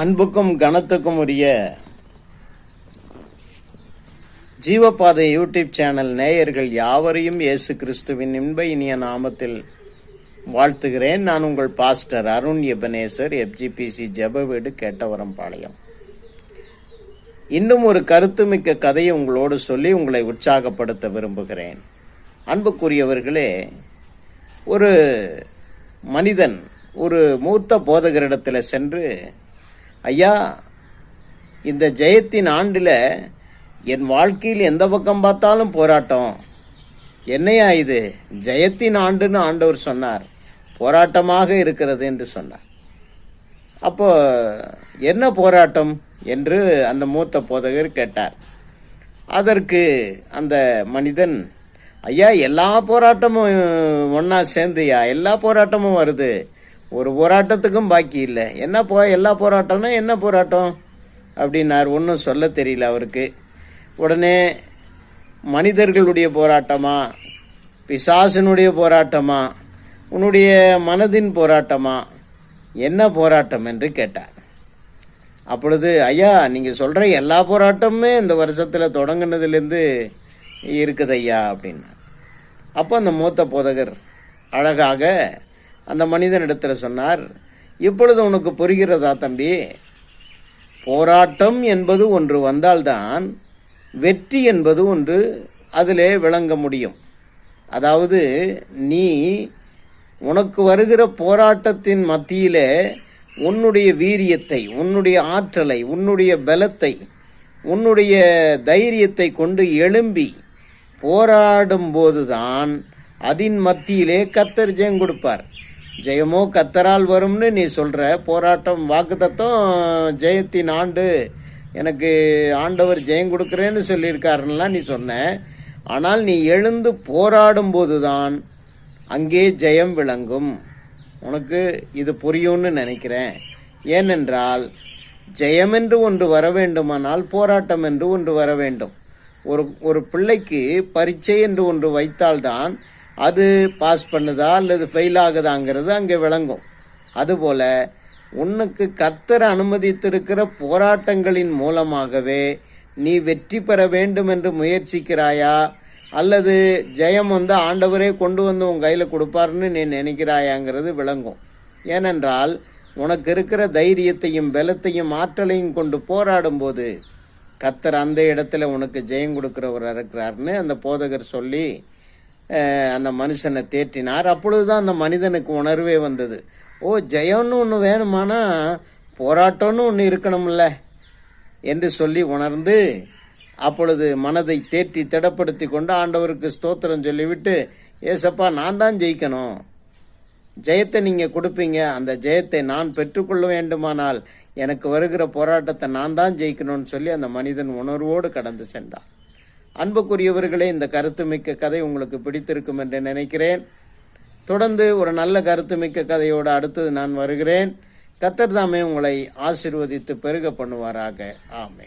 அன்புக்கும் கனத்துக்கும் உரிய ஜீவபாதை YouTube channel நேயர்கள் யாவரையும் இயேசு கிறிஸ்துவின் இன்ப இனிய நாமத்தில் வாழ்த்துகிறேன். நான் உங்கள் பாஸ்டர் அருண் எபனேசர் எஃப்ஜிபிசி ஜப வீடு கேட்டவரம்பாளையம். இன்னும் ஒரு கருத்துமிக்க கதையை உங்களோடு சொல்லி உங்களை உற்சாகப்படுத்த விரும்புகிறேன். அன்புக்குரியவர்களே ஒரு மனிதன் ஒரு மூத்த போதகரிடத்தில் சென்று ஐயா இந்த ஜெயத்தின் ஆண்டில் என் வாழ்க்கையில் எந்த பக்கம் பார்த்தாலும் போராட்டம். என்னையா இது? ஜெயத்தின் ஆண்டுன்னு ஆண்டவர் சொன்னார். போராட்டமாக இருக்கிறது என்று சொன்னார். அப்போ என்ன போராட்டம் என்று அந்த மூத்த போதகர் கேட்டார். அதற்கு அந்த மனிதன் ஐயா எல்லா போராட்டமும் ஒன்றா சேர்ந்துயா? எல்லா போராட்டமும் வருது. ஒரு போராட்டத்துக்கும் பாக்கி இல்லை. என்ன போ எல்லா போராட்டம்னா என்ன போராட்டம்? அப்படின்னார். ஒன்றும் சொல்ல தெரியல அவருக்கு. உடனே மனிதர்களுடைய போராட்டமா? பிசாசனுடைய போராட்டமா? உன்னுடைய மனதின் போராட்டமா? என்ன போராட்டம் என்று கேட்டார். அப்பொழுது ஐயா நீங்கள் சொல்கிற எல்லா போராட்டமுமே இந்த வருஷத்தில் தொடங்கினதுலேருந்து இருக்குது ஐயா அப்படின்னா அப்போ அந்த மூத்த போதகர் அழகாக அந்த மனிதனிடத்தில் சொன்னார் இப்பொழுது உனக்கு புரிகிறதா தம்பி? போராட்டம் என்பது ஒன்று வந்தால்தான் வெற்றி என்பது ஒன்று அதிலே விளங்க முடியும். அதாவது நீ உனக்கு வருகிற போராட்டத்தின் மத்தியிலே உன்னுடைய வீரியத்தை உன்னுடைய ஆற்றலை உன்னுடைய பலத்தை உன்னுடைய தைரியத்தை கொண்டு எழும்பி போராடும் போதுதான் மத்தியிலே கத்தர் ஜெயம் கொடுப்பார். ஜெயமோ கத்தரால் வரும்னு நீ சொல்ற. போராட்டம் வாக்குத்தத்தம் ஜெயத்தின் ஆண்டு. எனக்கு ஆண்டவர் ஜெயம் கொடுக்குறேன்னு சொல்லியிருக்காருன்னெலாம் நீ சொன்ன. ஆனால் நீ எழுந்து போராடும் போதுதான் அங்கே ஜெயம் விளங்கும். உனக்கு இது புரியும்னு நினைக்கிறேன். ஏனென்றால் ஜெயம் என்று ஒன்று வர வேண்டுமானால் போராட்டம் என்று ஒன்று வர வேண்டும் ஒரு ஒரு பிள்ளைக்கு பரீட்சை என்று ஒன்று வைத்தால்தான் அது பாஸ் பண்ணுதா அல்லது ஃபெயில் ஆகுதாங்கிறது அங்கே விளங்கும். அதுபோல உனக்கு கத்தர் அனுமதித்திருக்கிற போராட்டங்களின் மூலமாகவே நீ வெற்றி பெற வேண்டும் என்று முயற்சிக்கிறாயா? அல்லது ஜெயம் வந்து ஆண்டவரே கொண்டு வந்து உன் கையில் கொடுப்பாருன்னு நீ நினைக்கிறாயாங்கிறது விளங்கும். ஏனென்றால் உனக்கு இருக்கிற தைரியத்தையும் பலத்தையும் ஆற்றலையும் கொண்டு போராடும்போது கத்தர் அந்த இடத்துல உனக்கு ஜெயம் கொடுக்குறவராக இருக்கிறார்னு அந்த போதகர் சொல்லி அந்த மனுஷனை தேற்றினார். அப்பொழுதுதான் அந்த மனிதனுக்கு உணர்வே வந்தது. ஓ ஜெயம்னு ஒன்று வேணுமானா போராட்டம்னு ஒன்று இருக்கணும்ல என்று சொல்லி உணர்ந்து அப்பொழுது மனதை தேற்றி திடப்படுத்தி கொண்டு ஆண்டவருக்கு ஸ்தோத்திரம் சொல்லிவிட்டு ஏசப்பா நான் தான் ஜெயிக்கணும். ஜெயத்தை நீங்கள் கொடுப்பீங்க. அந்த ஜெயத்தை நான் பெற்றுக்கொள்ள வேண்டுமானால் எனக்கு வருகிற போராட்டத்தை நான் தான் ஜெயிக்கணும்னு சொல்லி அந்த மனிதன் உணர்வோடு கடந்து சென்றான். அன்புக்குரியவர்களே இந்த கருத்துமிக்க கதை உங்களுக்கு பிடித்திருக்கும் என்று நினைக்கிறேன். தொடர்ந்து ஒரு நல்ல கருத்துமிக்க கதையோடு அடுத்தது நான் வருகிறேன். கத்தர் தாமே உங்களை ஆசிர்வதித்து பெருக பண்ணுவாராக. ஆமே